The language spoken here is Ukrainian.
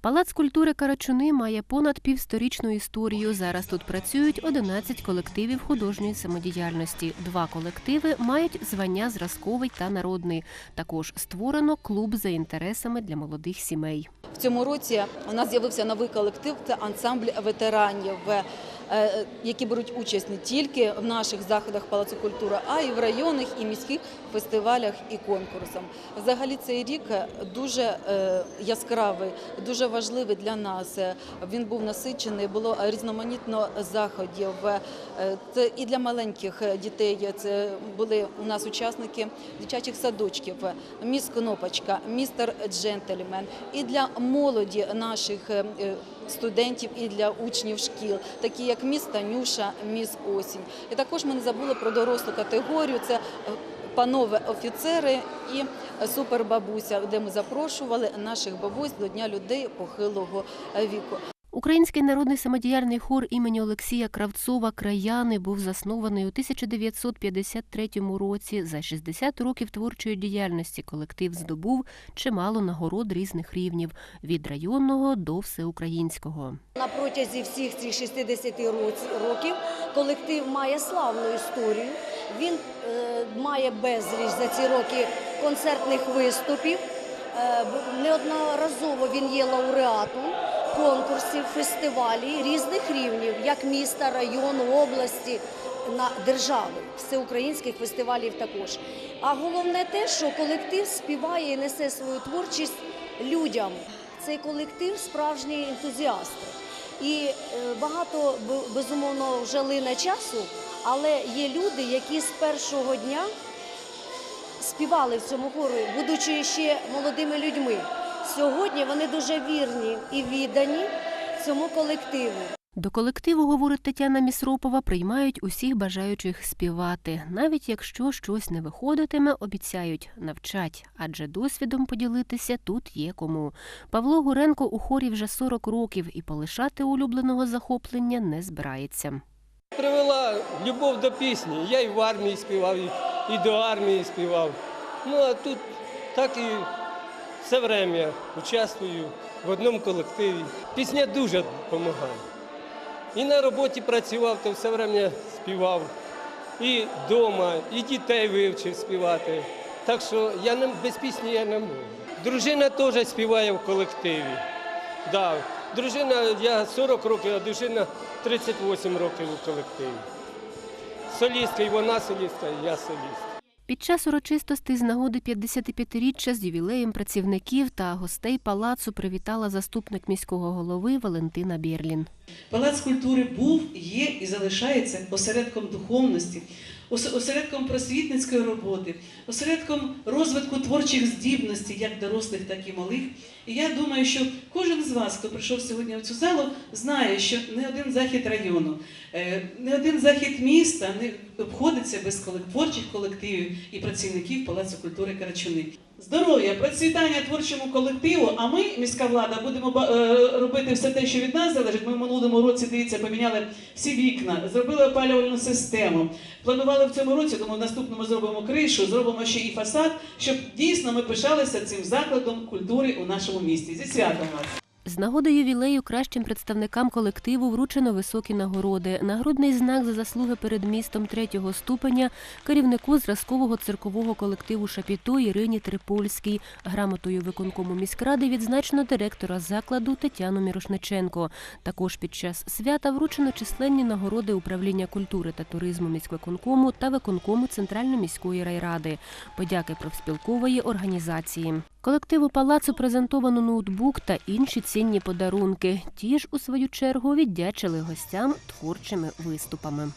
Палац культури Карачуни має понад півсторічну історію. Зараз тут працюють 11 колективів художньої самодіяльності. Два колективи мають звання зразковий та народний. Також створено клуб за інтересами для молодих сімей. В цьому році у нас з'явився новий колектив це ансамбль ветеранів, які беруть участь не тільки в наших заходах Палацу культури, а й в районних і міських фестивалях і конкурсах. Взагалі цей рік дуже е, яскравий, дуже важливий для нас. Е, Він був насичений, було різноманітно заходів. Е, Це і для маленьких дітей. Це були у нас учасники дитячих садочків, міс Кнопочка, містер Джентльмен. І для молоді наших е, е, студентів, і для учнів шкіл, такі як міс Танюша, міс Осінь. І також ми не забули про дорослу категорію. Це е, панове офіцери і супербабуся, де ми запрошували наших бабусь до Дня людей похилого віку. Український народний самодіяльний хор імені Олексія Кравцова Краяни був заснований у 1953 році. За 60 років творчої діяльності колектив здобув чимало нагород різних рівнів від районного до всеукраїнського. На протязі всіх цих 60 років колектив має славну історію. Він е, має безліч за ці роки концертних виступів. Е, неодноразово він є лауреатом конкурсів, фестивалів різних рівнів, як міста, району, області, на держави, всеукраїнських фестивалів також. А головне те, що колектив співає і несе свою творчість людям. Цей колектив справжні ентузіасти. І е, багато безумовно вже лине часу, але є люди, які з першого дня співали в цьому хорі, будучи ще молодими людьми. Сьогодні вони дуже вірні і віддані цьому колективу. До колективу, говорить Тетяна Місропова, приймають усіх бажаючих співати. Навіть якщо щось не виходитиме, обіцяють навчать, адже досвідом поділитися тут є кому. Павло Гуренко у хорі вже 40 років і полишати улюбленого захоплення не збирається. Привела любов до пісні. Я і в армії співав, і, і до армії співав. Ну а тут так і все время участвую в одному колективі. Пісня дуже допомагає. І на роботі працював, то все время співав. І вдома, і дітей вивчив співати. Так що я не, без пісні я не можу. Дружина теж співає в колективі. Да. Дружина, я 40 років, а дружина 38 років у колективі. Солістка, і вона солістка, і я соліст. Під час урочистостей з нагоди 55-річчя з ювілеєм працівників та гостей палацу привітала заступник міського голови Валентина Бірлін. Палац культури був, є і залишається осередком духовності, ос- осередком просвітницької роботи, осередком розвитку творчих здібностей, як дорослих, так і малих. І я думаю, що кожен з вас, хто прийшов сьогодні в цю залу, знає, що не один захід району, е, не один захід міста не обходиться без творчих колективів і працівників Палацу культури Карачуни. Здоров'я, процвітання творчому колективу. А ми, міська влада, будемо е, робити все те, що від нас залежить. Ми в минулому році дивіться, поміняли всі вікна, зробили опалювальну систему. Планували в цьому році, тому в наступному зробимо кришу, зробимо ще і фасад, щоб дійсно ми пишалися цим закладом культури у нашому місті. Зі святом вас! З нагоди ювілею кращим представникам колективу вручено високі нагороди. Нагрудний знак за заслуги перед містом третього ступеня керівнику зразкового циркового колективу Шапіто Ірині Трипольській. Грамотою виконкому міськради відзначено директора закладу Тетяну Мірошниченко. Також під час свята вручено численні нагороди управління культури та туризму міськвиконкому та виконкому Центральної міської райради. Подяки профспілкової організації. Колективу палацу презентовано ноутбук та інші цінні подарунки. Ті ж, у свою чергу, віддячили гостям творчими виступами.